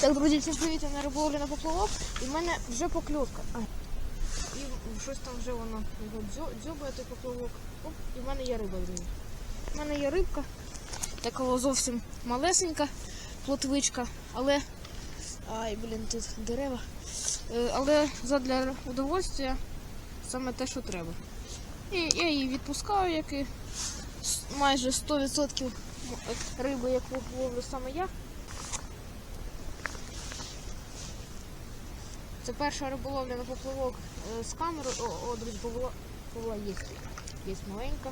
Так, друзі, всім привіт, на риболовлі на поплавок, і в мене вже покльовка. І щось там вже воно його дзьо- дзьобає той поплавок. Оп, і в мене є риба, друзі. У мене є рибка, така зовсім малесенька плотвичка, але. Ай, блін, тут дерева. Е, Але задля удовольствия саме те, що треба. І я її відпускаю, як і майже 100% риби, яку ловлю саме я. Це перша риболовля на поплавок е, з камерою. О, о, друзі, повела, повела є. Є маленька.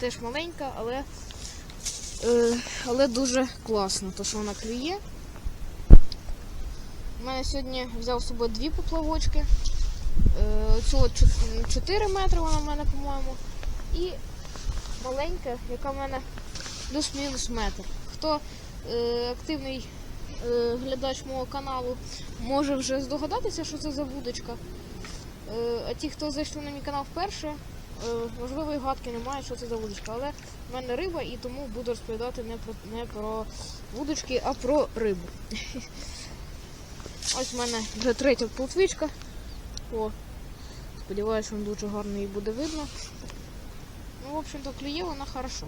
Теж маленька, але, е, але дуже класно, то що вона клює. У мене сьогодні взяв з собою дві поплавочки. Е, Цього 4 метри вона в мене, по-моєму. І маленька, яка в мене плюс-мінус метр. Хто е, активний глядач мого каналу, може вже здогадатися, що це за вудочка. Е, а ті, хто зайшли на мій канал вперше, е, можливо, і гадки немає, що це за вудочка. Але в мене риба і тому буду розповідати не про, не про вудочки, а про рибу. Ось в мене вже третя плотвичка. О, сподіваюся, вам дуже гарно її буде видно. Ну, в общем-то, клює вона хорошо.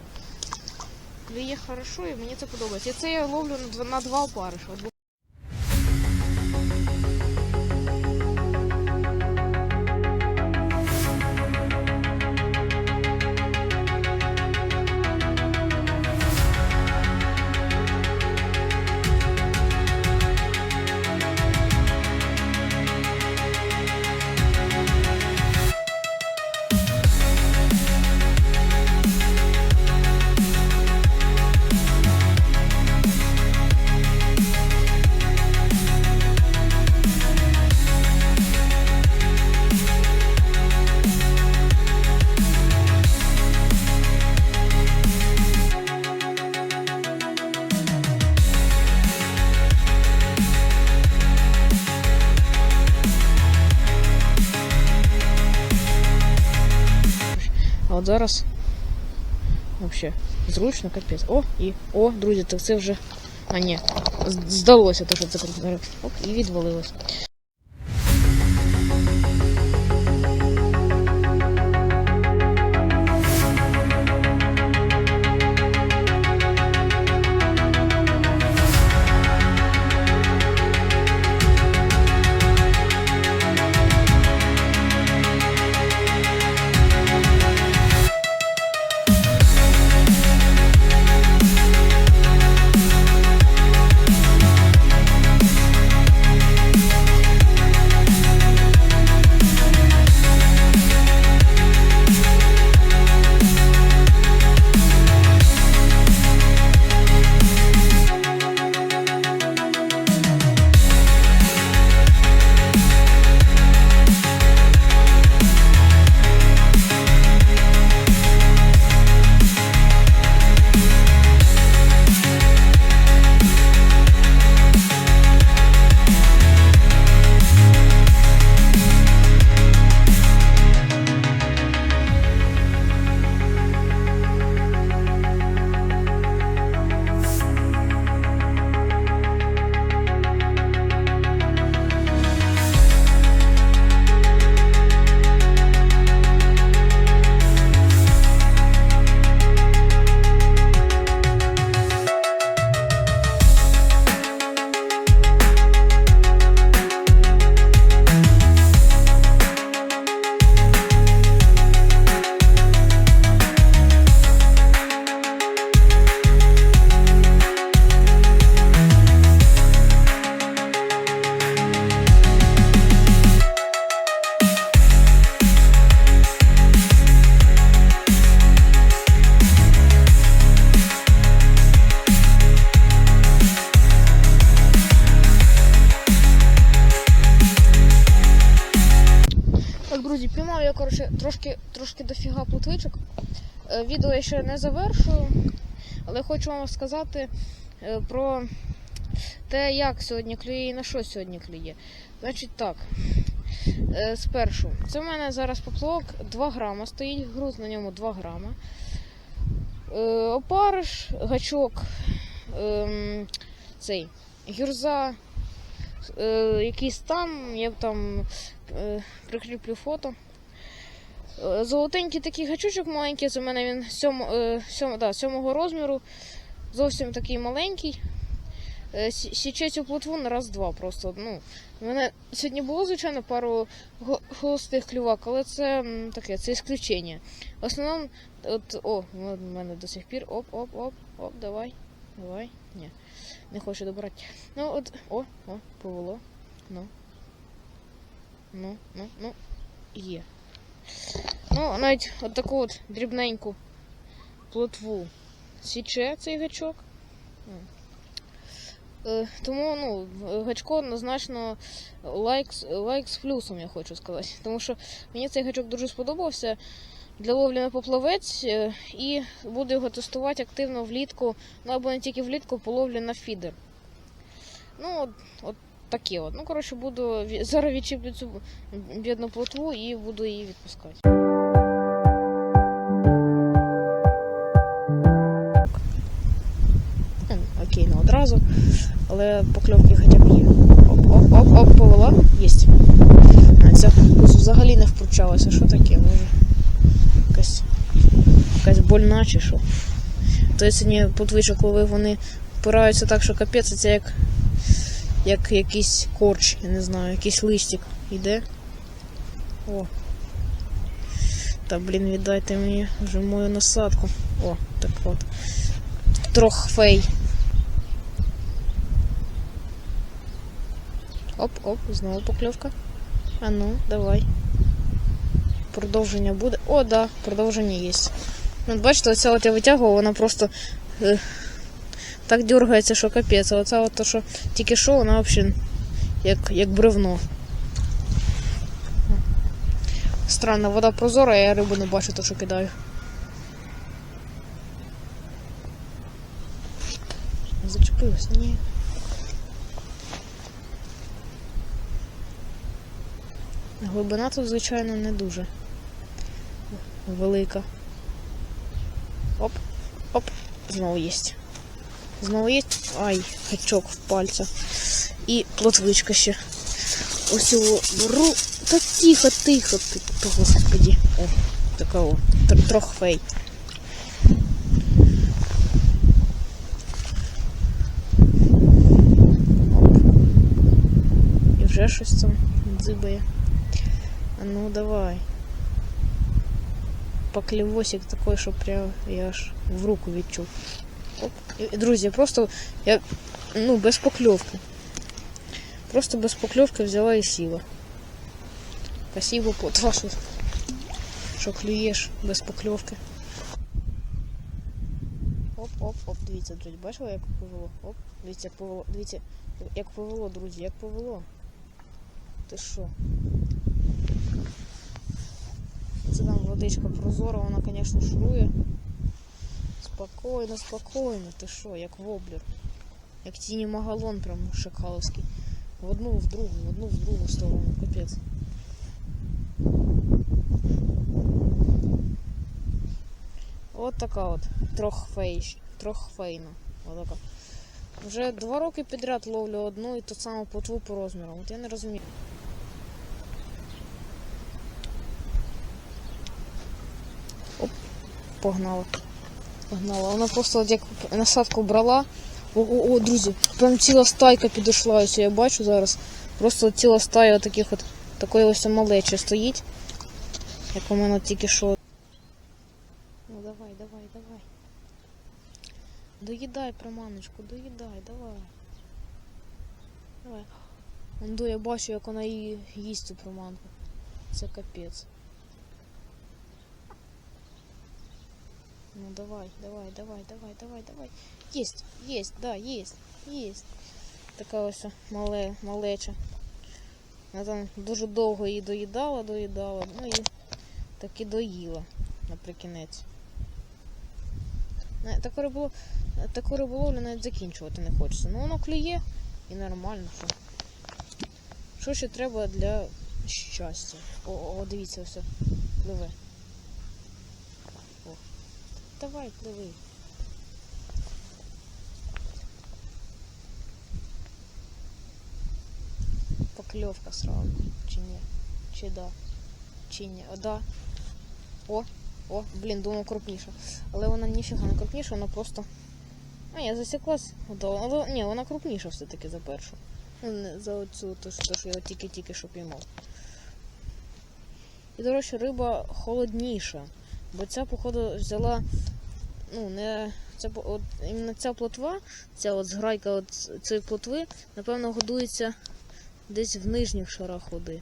Клює хорошо і мені це подобається. Це я ловлю на два, на два опариша. Зараз вообще зручно, капець. О, і о, друзі, так це вже. А ні, здалося те, що це круто. Оп, і відвалилось. Трошки, трошки дофіга плотвичок. Е, Відео я ще не завершую, але хочу вам сказати е, про те, як сьогодні клює і на що сьогодні клює. Значить так, е, спершу, це в мене зараз поплавок 2 грама стоїть, груз на ньому 2 грама. Опариш, гачок, ем, цей, гюрза е, який стан, я там прикріплю фото. Е, Золотенький такий гачочок маленький, в мене він сьом, е, сьом, да, сьомого розміру, зовсім такий маленький. Е, сі- Січе цю плотву на раз-два просто. Ну, у мене сьогодні було, звичайно, пару холостих клювак, але це таке, це ісключення. В основному, от, о, у мене до сих пір, оп, оп, оп, оп, давай, давай. Ні, не хочу добрати. Ну, от, о, о, повело. Ну. Ну, ну, ну, є. Ну, навіть от таку от дрібненьку плотву січе цей гачок. Е, Тому ну, гачко однозначно лайк, лайк з плюсом, я хочу сказати. Тому що мені цей гачок дуже сподобався для ловлі на поплавець е, і буду його тестувати активно влітку, ну або не тільки влітку, по ловлі на фідер. Ну, от, от таке от. Ну, коротше, буду зараз відчіплю цю бідну плотву і буду її відпускати. Окей, не одразу, але покльовки хоча б є. Оп, оп, оп, оп, повела. Єсть. Ця взагалі не впручалася. Що таке? Може? Якась, якась больна чи що? То я сьогодні подвижок ловив, вони впираються так, що капець, це як, як якийсь корч, я не знаю, якийсь листик іде. О. Та блін, віддайте мені вже мою насадку. О, так от. Трох фей. Оп, оп, знову покльовка. А ну, давай. Продовження буде. О, да, продовження є. Ну, от бачите, оця от я витягувала, вона просто е, так дергається, що капець. А оця от то, що тільки що, вона взагалі як, як бревно. Странно, вода прозора, а я рибу не бачу, то що кидаю. Зачепилась, ні. Глибина тут, звичайно, не дуже велика. Оп, оп, знову єсть. Знову є. Ай, гачок в пальця. І плотвичка ще. Ось його беру. Та тихо, тихо, ти, то, господі. О, такого. Тр- Трох фей. Оп. І вже щось там дзибає. А ну давай. Поклевосик такой, що прям я аж в руку відчув. Друзі, просто я ну, без покльовки. Просто без покльовки взяла і сіла. Спасибо, потва, що, клюєш без покльовки. Оп, оп, оп, дивіться, друзі, бачили, як повело? Оп, дивіться, як повело, дивіться, як повело, друзі, як повело. Ти що? Це там водичка прозора, вона, звісно, шурує. Спокійно, спокійно, ти що, як воблер. Як тіні магалон прям шакаловський. В одну, в другу, в одну, в другу сторону, капець. От така от трохфейш, трохфейна. Отака. Вже два роки підряд ловлю одну і ту саму плотву по розміру. От я не розумію. Оп, погнала. Погнала. Вона просто от як насадку брала. О, о, о, друзі, прям ціла стайка підійшла, ось я бачу зараз. Просто ціла стая таких от такої ось малечі стоїть. Як у мене тільки що. Ну давай, давай, давай. Доїдай приманочку, доїдай, давай. Давай. Вон до я бачу, як вона її їсть цю приманку. Це капець. Ну давай, давай, давай, давай, давай, давай. Есть, есть, да, есть, есть. Така ось мале, малеча. Вона там дуже довго її доїдала, доїдала, ну і так і доїла наприкінець. Не, Таку риболов... таку риболовлю навіть закінчувати не хочеться. Ну воно клює і нормально. Що, що ще треба для щастя? О, о, дивіться, все, пливе. Давай, пливи. покльовка сразу. Чи ні? Чи да? Чи ні? О, да. О, о, блін, думав крупніша. Але вона ніфіга не крупніша, вона просто. А, я засіклась. Да, але, ні, вона крупніша все-таки за першу. Ну, за оцю, то, що я тільки-тільки що піймав. І, до речі, риба холодніша. Бо ця, походу, взяла. Ну, не. Це от іменно ця плотва, ця от зграйка от цієї плотви, напевно, годується десь в нижніх шарах води.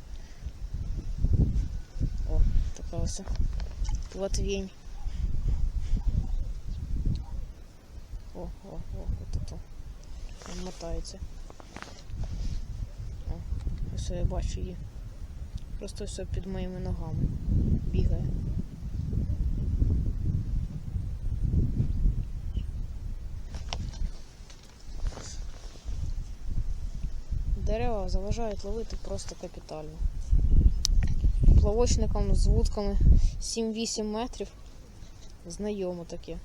О, така ось плотвінь. О, о, о, от ото. Там мотається. О, ось я бачу її. Просто все під моїми ногами Дерева заважають ловити просто капітально. Плавочникам з вудками 7-8 метрів. Знайомо таке.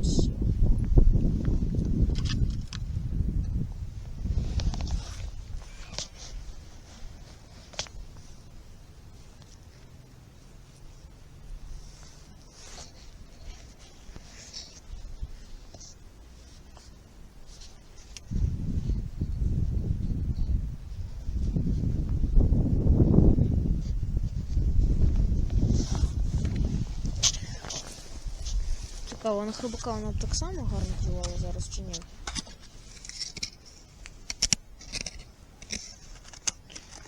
Ось. Цікаво, на хробака вона так само гарно клювала зараз чи ні?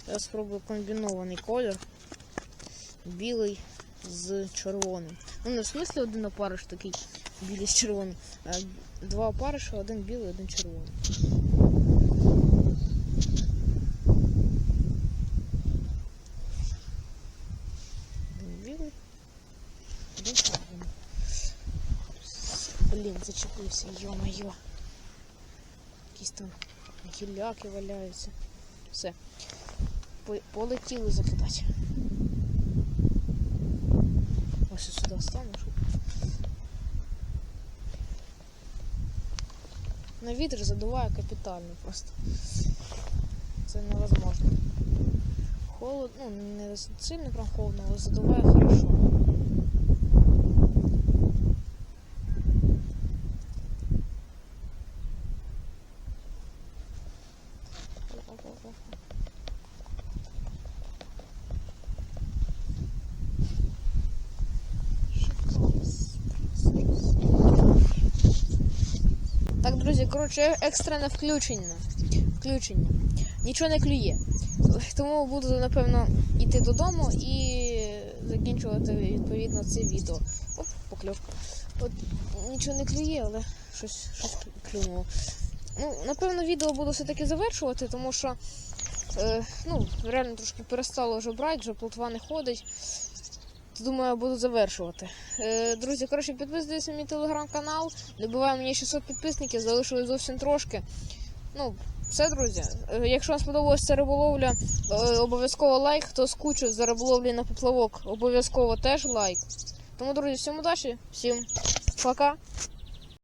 Я спробую комбінований колір. Білий з червоним. Ну, не в смислі один опариш такий білий з червоним, а два опариша, один білий, один червоний. Один білий, один червоний. Блін, зачепився, йо-моє. Якісь там гілляки валяються. Все. По- Полетіли закидати. Ось сюди стану. На вітер задуває капітально просто. Це невозможно. Холод, ну, не сильно прям холодно, але задуває хорошо. Так, друзі, коротше, екстрене включення. Включення. Нічого не клює. Тому буду, напевно, йти додому і закінчувати відповідно це відео. Оп, покльовка. От нічого не клює, але щось, щось клюнуло. Ну, напевно, відео буду все-таки завершувати, тому що е, ну, реально трошки перестало вже брати, вже плотва не ходить. Думаю, буду завершувати. Е, друзі, коротше, підписуйтесь на мій телеграм-канал. Добиваю мені 600 підписників, залишилось зовсім трошки. Ну, все, друзі. Е, якщо вам сподобалася ця риболовля, е, обов'язково лайк. Хто скучив за риболовлі на поплавок, обов'язково теж лайк. Тому, друзі, всім удачі, всім пока.